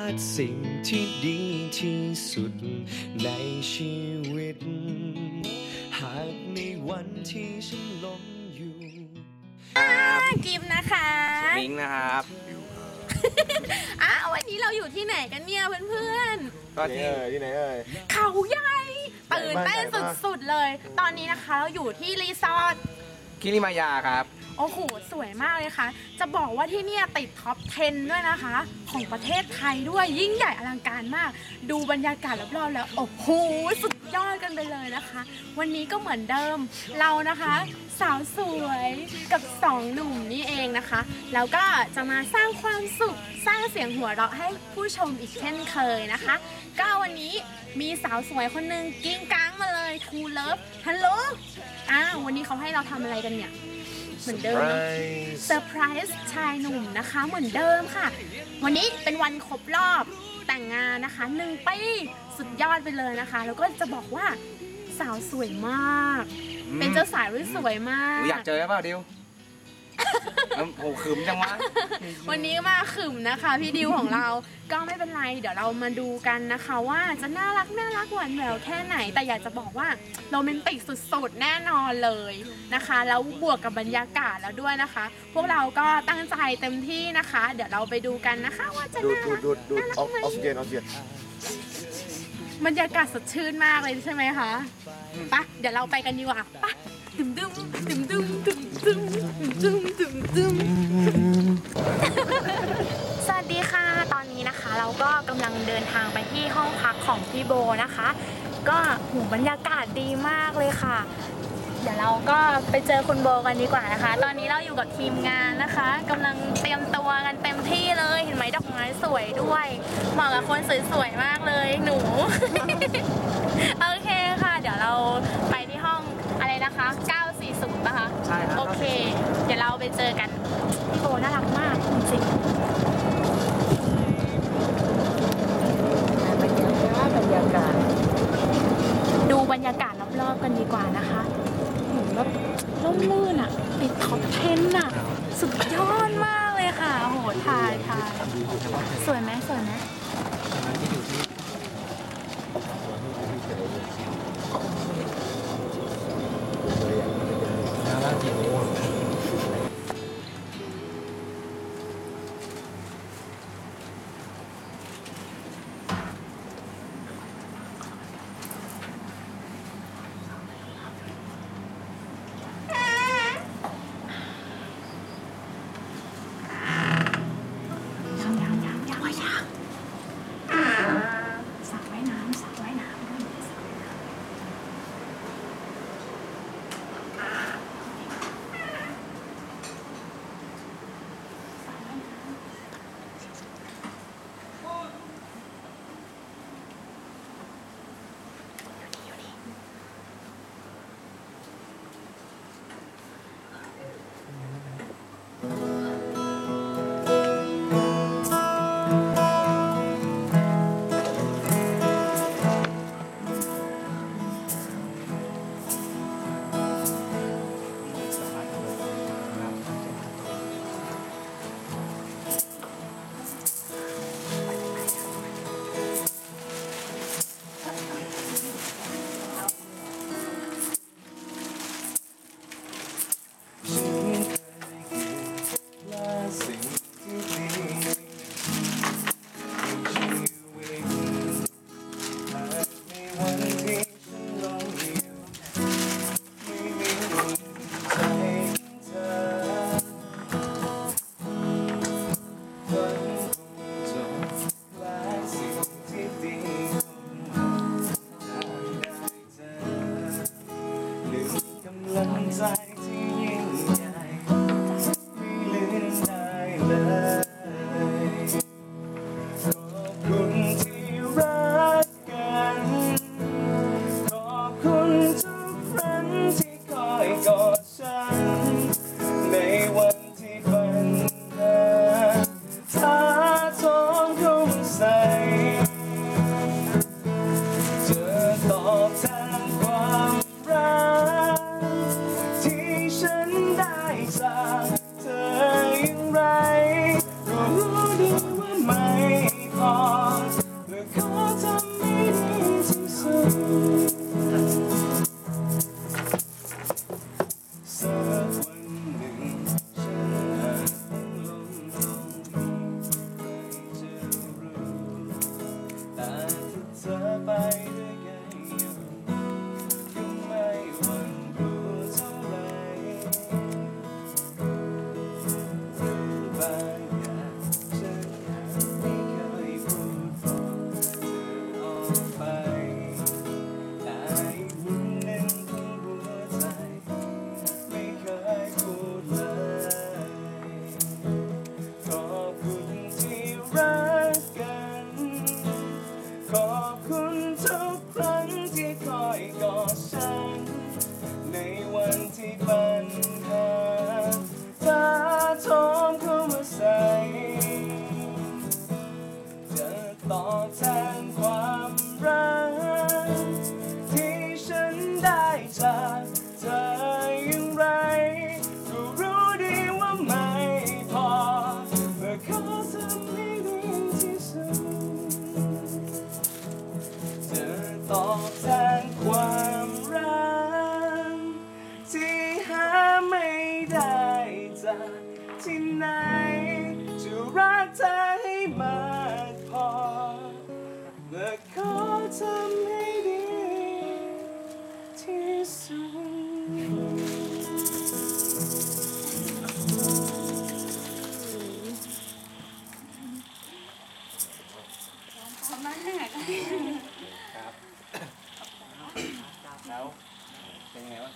าดสิ่งที่ดีที่สุดในชีวิต หากในวันที่ฉันล้มอยู่กิมนะคะมิงนะครับ อะวันนี้เราอยู่ที่ไหนกันเนี่ยเพื่อนก็ที่ ที่เอ่ยที่ไหนเอ่ย ๆ เขาใหญ่ตื่นเต้นใหญ่มากสุดๆเลย ตอนนี้นะคะเราอยู่ที่รีสอร์ท คิริมายาครับ โอ้โห สวยมากเลยค่ะ จะบอกว่าที่เนี่ยติดท็อป 10 ด้วยนะคะ ของประเทศไทยด้วยยิ่งใหญ่อลังการมาก ดูบรรยากาศรอบๆแล้ว โอ้โห สุดยอดกันไปเลยนะคะ วันนี้ก็เหมือนเดิมเรานะคะ สาวสวยกับสองหนุ่มนี่เองนะคะ แล้วก็จะมาสร้างความสุขสร้างเสียงหัวเราะให้ผู้ชมอีกเช่นเคยนะคะ ก็วันนี้มีสาวสวยคนหนึ่งกิ้งก้างมาเลยทูเลิฟฮัลโหลอ้าววันนี้เขาให้เราทำอะไรกันเนี่ย เหมือนเดิมเนอะเซอร์ไพรส์ชายหนุ่มนะคะเหมือนเดิมค่ะ วันนี้เป็นวันครบรอบแต่งงานนะคะหนึ่งปีสุดยอดไปเลยนะคะ แล้วก็จะบอกว่าสาวสวยมากอืมเป็นเจ้าสาวที่สวยมาก อยากเจอเปล่าดิว เอ้าโอ้ขึมจังวะ วันนี้มาขึมนะคะ พี่ดิวของเรา ก็ไม่เป็นไร เดี๋ยวเรามาดูกันนะคะ ว่าจะน่ารักน่ารักหวานแหววแค่ไหน แต่อยากจะบอกว่าโรแมนติกสุดๆ แน่นอนเลยนะคะ แล้วบวกกับบรรยากาศแล้วด้วยนะคะ พวกเราก็ตั้งใจเต็มที่นะคะ เดี๋ยวเราไปดูกันนะคะว่าจะดูดน่าดูรัดกดูดดูดน่ารักออกไหมออกซิเจนออกซิเจนบรรยากาศสดชื่นมากเลยใช่ไหมคะไปะเดี๋ยวเราไปกันดีกว่าไปะดึมดึมดึมดึมดึมดึมดึมดึม ดึมสวัสดีค่ะ ตอนนี้นะคะ เราก็กำลังเดินทางไปที่ห้องพักของพี่โบนะคะ ก็หูบรรยากาศดีมากเลยค่ะ เดี๋ยวเราก็ไปเจอคุณโบกันดีกว่านะคะ ตอนนี้เราอยู่กับทีมงานนะคะกำลังเตรียมตัวกันเต็มที่เลย เห็นไหมดอกไม้สวยด้วยเหมาะกับคนสวยๆมากเลยหนู โอเคค่ะ เดี๋ยวเราไปที่ห้องอะไรนะคะ 940ป่ะคะ ใช่ครับ โอเค เดี๋ยวเราไปเจอกัน พี่โบน่ารักมากจริงๆ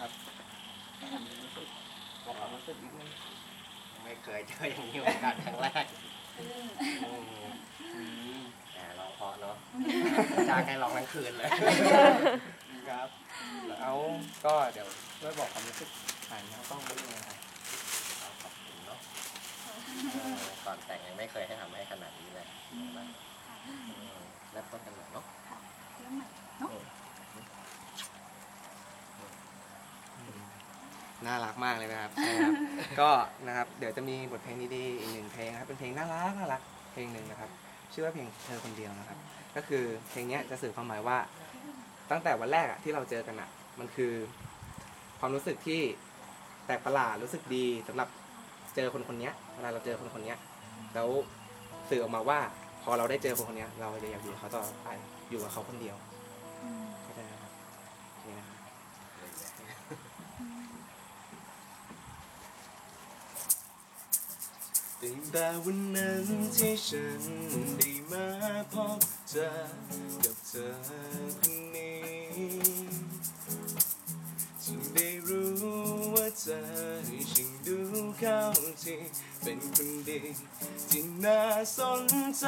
ครับบอกความรู้สึกนิดนึงไม่เคยเจออย่างนี้เหมือนกันครั้งแรกแต่ร้องเพราะเนาะจ้างให้ร้องทั้งคืนเลยครับแล้วก็เดี๋ยวช่วยบอกความรู้สึกผ่านทางกล้องนิดนึงนะครับขอบคุณเนาะก่อนแต่งยังไม่เคยให้ทำให้ขนาดนี้เลยเริ่มต้นกันใหม่เนาะ น่ารักมากเลยนะครับใช่ครับ ก็นะครับเดี๋ยวจะมีบทเพลงดีๆอีกหนึ่งเพลงนะครับเป็นเพลงน่ารักน่ารักเพลงหนึ่งนะครับ ชื่อว่าเพลงเธอคนเดียวนะครับ ก็คือเพลงเนี้ยจะสื่อความหมายว่า ตั้งแต่วันแรกอะที่เราเจอกันอะมันคือ ความรู้สึกที่แปลกประหลาดรู้สึกดีสำหรับเจอคนคนเนี้ยเวลาเราเจอคนคนเนี้ยแล้วสื่อออกมาว่า พอเราได้เจอคนคนเนี้ยเราจะอยากอยู่กับเขาต่อไปอยู่กับเขาคนเดียว ตั้งแต่วันนั้นที่ฉันได้มาพบเจอกับเธอคนนี้จึงได้รู้ว่าเธอช่างดูเข้าที่เป็นคนดีที่น่าสนใจ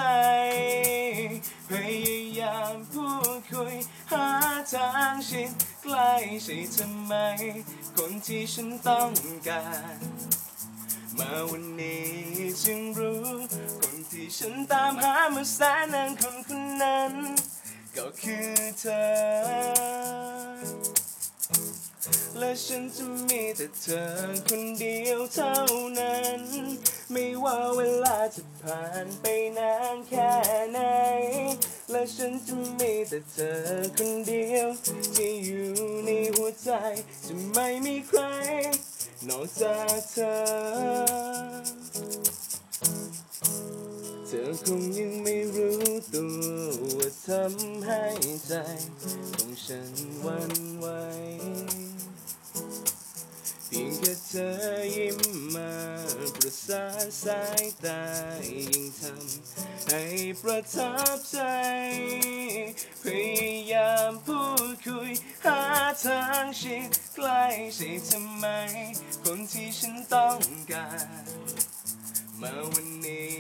พยายามพูดคุยหาทางชิดใกล้ใช่ทำไม คนที่ฉันต้องการ มาวันนี้จึงรู้ คนที่ฉันตามหามาแสนนานคนคนนั้น ก็คือเธอ และฉันจะมีแต่เธอคนเดียวเท่านั้น ไม่ว่าเวลาจะผ่านไปนานแค่ไหน และฉันจะมีแต่เธอคนเดียว ที่อยู่ในหัวใจ จะไม่มีใคร นอกจากเธอ เธอคงยังไม่รู้ตัวว่าทำให้ใจของฉันวันไหวเพีย เธอยิ้มมาประสานสายตายิ่งทำให้ประทับใจ พยายามพูดคุยหาทางชิดใกล้ใช่ทำไม คนที่ฉันต้องการ มาวันนี้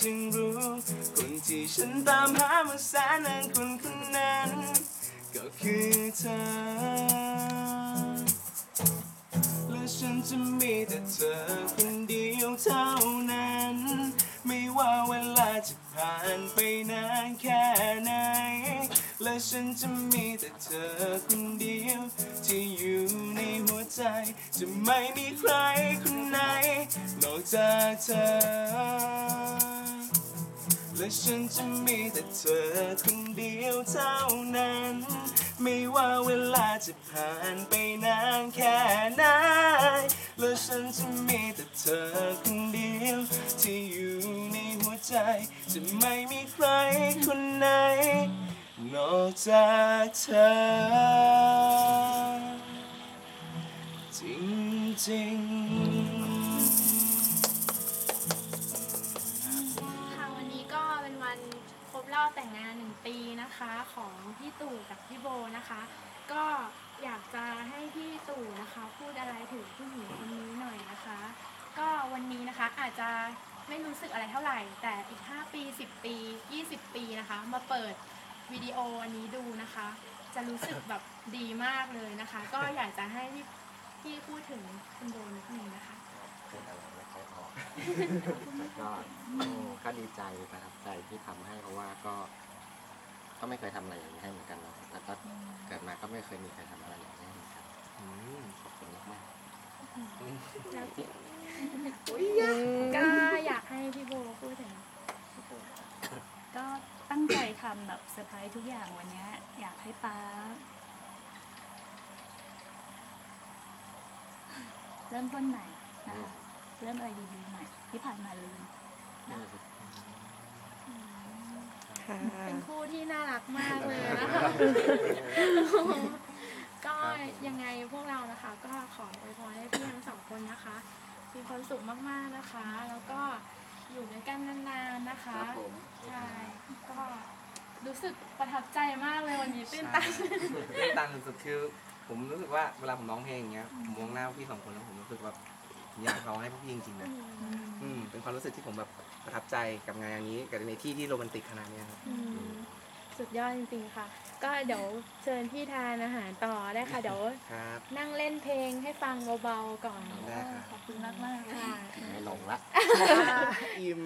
จึงรู้ คนที่ฉันตามหามาแสนนานคนคนนั้น ก็คือเธอ จะมีแต่เธอคนเดียวเท่านั้น ไม่ว่าเวลาจะผ่านไปนานแค่ไหน และฉันจะมีแต่เธอคนเดียว ที่อยู่ในหัวใจ จะไม่มีใครคนไหนนอกจากเธอ และฉันจะมีแต่เธอคนเดียวเท่านั้น ไม่ว่าเวลาจะผ่านไปนานแค่ไหนและฉันจะมีแต่เธอคนเดียวที่อยู่ในหัวใจ จะไม่มีใครคนไหน นอกจากเธอ จริงๆ แต่งงานหนึ่งปีนะคะของพี่ตู่กับพี่โบนะคะ ก็อยากจะให้พี่ตู่นะคะพูดอะไรถึงผู้หญิงคนนี้หน่อยนะคะ ก็วันนี้นะคะอาจจะไม่รู้สึกอะไรเท่าไหร่ แต่อีก 5 ปี 10 ปี 20 ปีนะคะ มาเปิดวิดีโออันนี้ดูนะคะ จะรู้สึกแบบดีมากเลยนะคะ ก็อยากจะให้พี่พี่พูดถึงคุณโบนิดนึงนะคะ พูดอะไร ก็ก็ดีใจประทับใจที่ทำให้เพราะว่าก็ ก็ไม่เคยทำอะไรอย่างนี้ให้เหมือนกันเนาะแล้วก็เกิดมาก็ไม่เคยมีใครทำอะไรอย่างนี้ให้เหมือนกันขอบคุณมากแล้วก็อยากให้พี่โบพูดถึงก็ตั้งใจทำแบบเซอร์ไพรส์ทุกอย่างวันนี้อยากให้ป้าเริ่มต้นใหม่นะคะ เริ่มอะไรดีๆใหม่ที่ผ่านมาลืมๆนี่สิเป็นคู่ที่น่ารักมากเลยนะคะ ก็ยังไงพวกเรานะคะ ก็ขออวยพรให้พี่ทั้งสองคนนะคะ มีความสุขมากๆนะคะ แล้วก็อยู่ด้วยกันนานๆนะคะครับผมใช่ก็รู้สึกประทับใจมากเลยวันนี้ตื่นตันตื้นตันสุดๆคือผมรู้สึกว่าเวลาผมร้องเพลงอย่างเงี้ยผมมองหน้าพี่สองคนแล้วผมรู้สึกแบบ อยากร้องให้พวกพี่จริงๆนะอืมเป็นความรู้สึกที่ผมแบบประทับใจกับงานอย่างนี้กับในที่ที่โรแมนติกขนาดเนี้ยครับ อืมสุดยอดจริงๆค่ะ ก็เดี๋ยวเชิญพี่ทานอาหารต่อได้ค่ะ เดี๋ยวครับ นั่งเล่นเพลงให้ฟังเบาๆก่อนได้ครับ ขอบคุณมากมากๆค่ะ ไม่ลงละ อิ่ม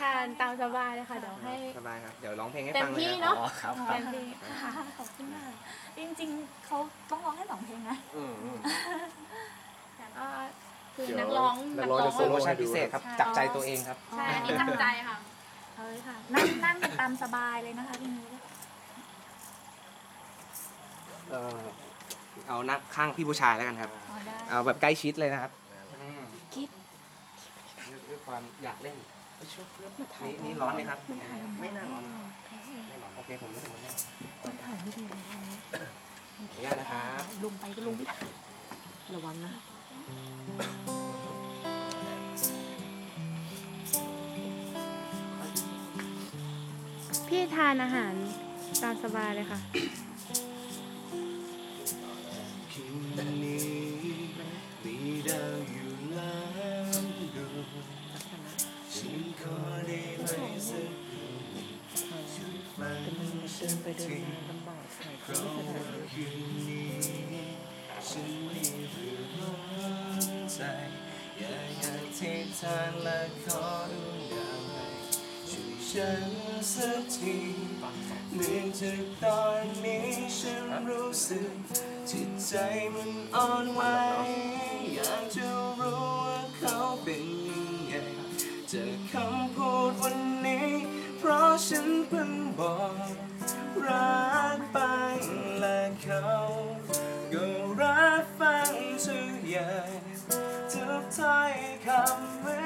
ทานตามสบายเลยค่ะ เดี๋ยวให้ สบายครับเดี๋ยวร้องเพลงให้เต็ฟัมงเลยที่ครับเนาะอ๋อครับคเต็รับมที่ค่ะขอบคุณมาก จริงๆ เขาต้องร้องให้สองเพลงนะ อืมอืม ก็ คือนักร้องนักร้องจะโปรโมชั่นพิเศษครับ จับใจตัวเองครับ ใช่อันนี้ตั้งใจค่ะ เอาเลยค่ะ นั่งนั่งกันตามสบายเลยนะคะทีนี้เออเอานั่งข้างพี่ผู้ชายแล้วกันครับอ๋อได้เอาแบบใกล้ชิดเลยนะครับคิดด้วยความอยากเล่นนี่นี่ร้อนไหมครับ ไม่น่าร้อนไม่ร้อนโอเคผมรู้สึกมันแน่ขออนุญาตนะครับ ลงไปก็ลงไม่ได้ระวังนะ พี่ทานอาหารตามสบายเลยค่ะ ใจอยากอยากที่ทานและขอดวงดาวให้ช่วยฉันสักทีเนื่องจากตอนนี้ฉันรู้สึกจิตใจมันอ่อนไหวอยากจะรู้ว่าเขาเป็นยังไงจากคำพูดวันนี้ เพราะฉันเพิ่งบอกรักไปและเขา ทุก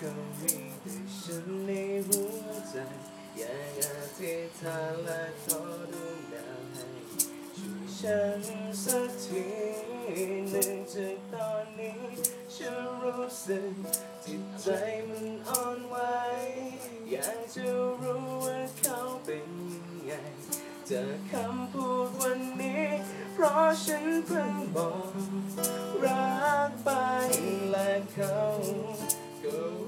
เขามีแต่ฉันในหัวใจ อยากอธิษฐานและขอดวงดาวให้ช่วยฉันสักทีหนึ่งจากตอนนี้ ฉันรู้สึกจิตใจมันอ่อนไหวอยากจะรู้ว่าเขาเป็นยังไงจากคำพูดวันนี้ เพราะฉันเพิ่งบอกรักไปและเขา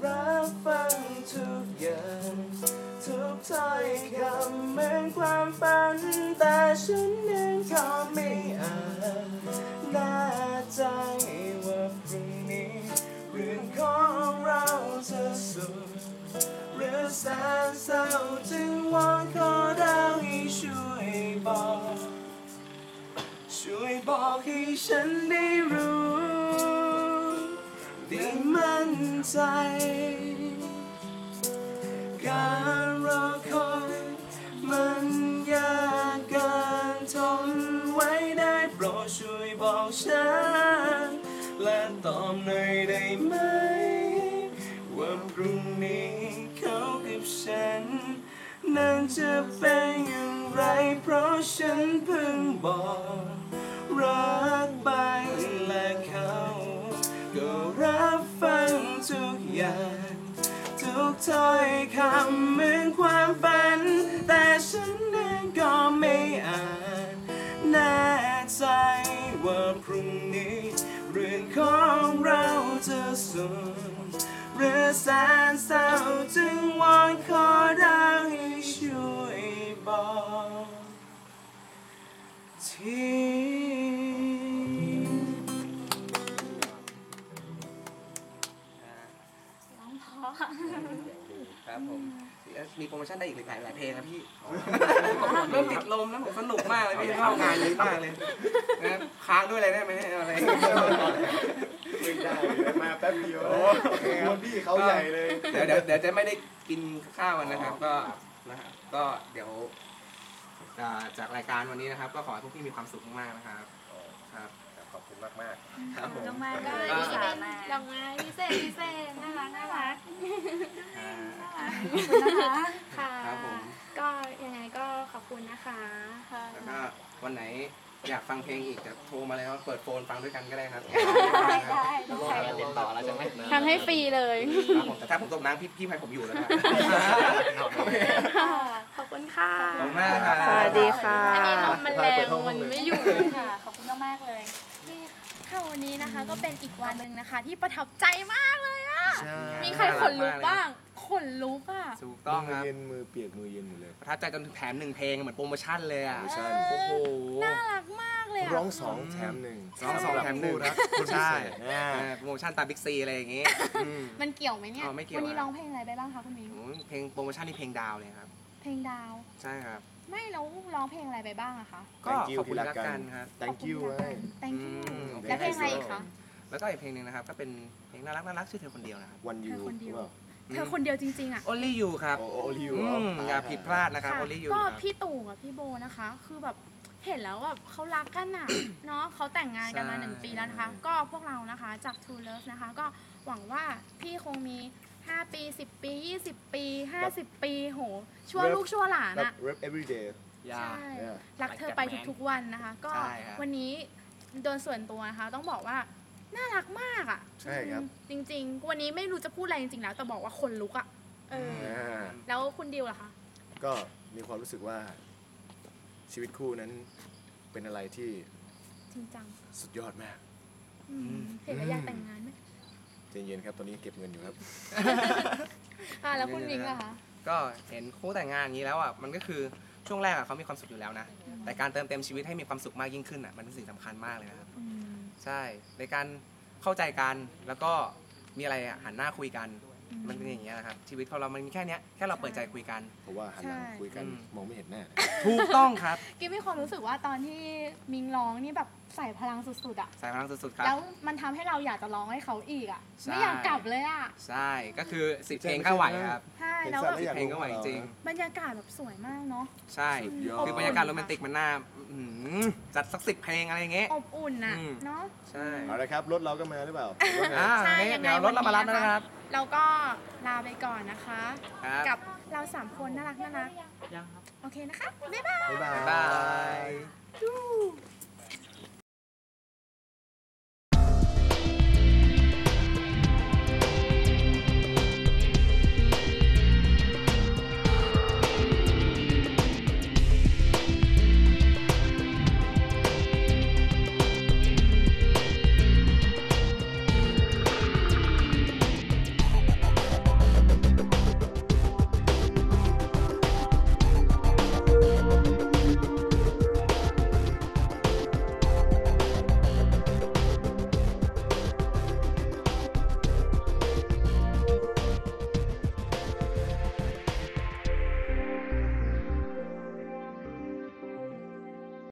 รับฟังทุกอย่างทุกถ้อยคำเหมือนความฝัน แต่ฉันเองก็ไม่อาจแน่ใจว่าพรุ่งนี้เรื่องของเราจะสุดหรือแสนเศร้าจึงวอนขอดาวให้ช่วยบอก ช่วยบอกให้ฉันได้รู้ ใจ การรอคอยมันยากเกินทนไว้ได้โปรดช่วยบอกฉัน และตอบหน่อยได้ไหม ว่าพรุ่งนี้เขากับฉัน นั้นจะเป็นอย่างไร เพราะฉันเพิ่งบอกรักไป กอย่างทุกถ้อยคำเหมือนความฝัน แต่ฉันเองก็ไม่อาจแน่ใจว่าพรุ่งนี้เรื่องของเราจะสุดหรือแสนเศร้าจึงวอนขอดาวให้ช่วยบอกที มีโปรโมชั่นได้อีกหลายหลายเพลงนะพี่ เริ่มติดลมแล้วผมสนุกมากเลยพี่ชอบงานนี้มากเลยนะค้างด้วยอะไรได้ไหมอะไร ไม่ได้มาแป๊บเดียวคนพี่เขาใหญ่เลยเดี๋ยวเดี๋ยวเดี๋ยวจะไม่ได้กินข้าวกันนะครับ ก็นะครับก็เดี๋ยวอ่าจากรายการวันนี้นะครับ ก็ขอให้พวกพี่มีความสุขมากๆนะครับครับขอบ คุณมากมากครับผมต้องมาเลก็ยนี่ที่เป็เป็นนดอกไม้พิเศษพิเศษน่ารักน่ารักอ่าค่ะครับผม ก็ยังไงก็ขอบคุณนะคะแล้วก็วันไหนอยากฟังเพลงอีกจะโทรมาเลยครับเปิดโฟนฟังด้วยกันก็ได้ครับได้ได้ ติดต่อแล้วใช่ไหมทำให้ฟรีเลย ครับผมแต่ถ้าผมตกน้ำพี่พี่ให้ผมอยู่แล้วนะ ขอบคุณค่ะขอบคุณมากครับ สวัสดีค่ะ อันนี้ลมมันแรงเปิดห้องมันเลยไม่อยู่ค่ะ ขอบคุณมากๆเลย ค่ะวันนี้นะคะก็เป็นอีกวันหนึ่งนะคะ ที่ประทับใจมากเลยอะใช่มีใครขนลุกบ้างขนลุกอะถูกต้องครับมืเย็นมือเปียกมือเย็นหมดเลย ประทับใจจนแถมหนึ่งเพลงเหมือนโปรโมชั่นเลยอะ โปรโมชั่น โอ้โห น่ารักมากเลยอะร้องสองแถมหนึ่งร้องสองแถมหนึ่ง สำรับคู่รักคนพิใช่เศษอ่า เออโปรโมชั่นตามบิ๊กซีอะไรอย่างงี้อืมมันเกี่ยวไหมเนี่ยอ๋อไม่เกี่ยว วันนี้อะร้องเพลงอะไรไปบ้างคะคุณมิ้งโอ้ยเพลงโปรโมชั่นนี่เพลงดาวเลยครับ เพลงดาว ใช่ครับ ไม่แล้วร้องเพลงอะไรไปบ้างอะคะ ก็ Thank you ขอบคุณที่รัรักกกันกันครับ thank you ขอบไว้คุณค่ะ thank you อืม แล้วเพลงอะไรอีกคะ แล้วก็อีกเพลงหนึ่งนะครับ ก็เป็นเพลงน่ารักน่ารักชื่อเธอคนเดียวนะครับ วันยูเธอคนเดียวว่าเธอคนเดียวจริงๆอะ Only You ครับ โอโอลิวอืมอย่าผิดพลาดนะครับค่ะ Only You ก็ครับ พี่ตู่กับพี่โบนะคะ คือแบบเห็นแล้วแบบเขารักกันอะเนาะเขาแต่งงานกันมาใช่ หนึ่งปีแล้วนะคะ ก็พวกเรานะคะจาก True Love นะคะ ก็หวังว่าพี่คงมี 5ปี10ปี20ปี50ปีโหชั่วลูกชั่วหลานแบบ อะ rap every day อย่าใช่เนี่ยรักเธอไปทุกๆวันนะคะ ก็ใช่ครับ วันนี้โดยส่วนตัวนะคะ ต้องบอกว่าน่ารักมากอะใช่ครับ อืมจริง ๆ วันนี้ไม่รู้จะพูดอะไรจริงๆแล้ว แต่บอกว่าคนลุกอะเอออ อ่าแล้วคุณดิวล่ะคะ ก็มีความรู้สึกว่าชีวิตคู่นั้นเป็นอะไรที่จริงจังสุดยอดมาก อืมเห็นแล้วอยากแต่งงานไหม ใจเย็นครับ ตอนนี้เก็บเงินอยู่ครับ อ่าแล้วคุณวิงล่ะคะ ก็เห็นคู่แต่งงานอย่างนี้แล้วอะมันก็คือช่วงแรกอะเขามีความสุขอยู่แล้วนะ แต่การเติมเต็มชีวิตให้มีความสุขมากยิ่งขึ้นอะมันเป็นสิ่งสำคัญมากเลยนะครับอืมใช่ในการเข้าใจกันแล้วก็มีอะไรอะหันหน้าคุยกัน มันเป็นอย่างเงี้ยนะครับ ชีวิตของเรามันมีแค่เนี้ยแค่เราเปิดใจคุยกัน เพราะว่าหันหลังใช่ คุยกันอืม มองไม่เห็นหน้า ถูกต้องครับ กิ๊บมีความรู้สึกว่าตอนที่มิงร้องนี่แบบ ใส่พลังสุดๆอะสายพลังสุดๆครับ แล้วมันทำให้เราอยากจะร้องให้เขาอีกอะใช่ ไม่อยากกลับเลยอะใช่ก็คือสิบเพลงก็ไหวครับใช่เห็นแล้วสัตแบว์บแล้วอยากเพลงก็ไหวจริง บรรยากาศแบบสวยมากเนาะ ใช่ สุดยอด คือบรรยากาศโรแมนติกมันน่าอื้อหือจัดสักสิบเพลงอะไรอย่างเงี้ย อบอุ่นอะอืม เนาะ ใช่เอาละครับรถเราก็มาหรือเปล่าหรือว่าไง อ่าใช่โอเคยังไงเดี๋ยวรถเรามารับแล้วนะครับเราก็ลาไปก่อนนะคะ ครับกับเราสามคนน่ารักน่ารักโอเคนะคะ บ๊ายบาย บ๊ายบายบ๊ายบาย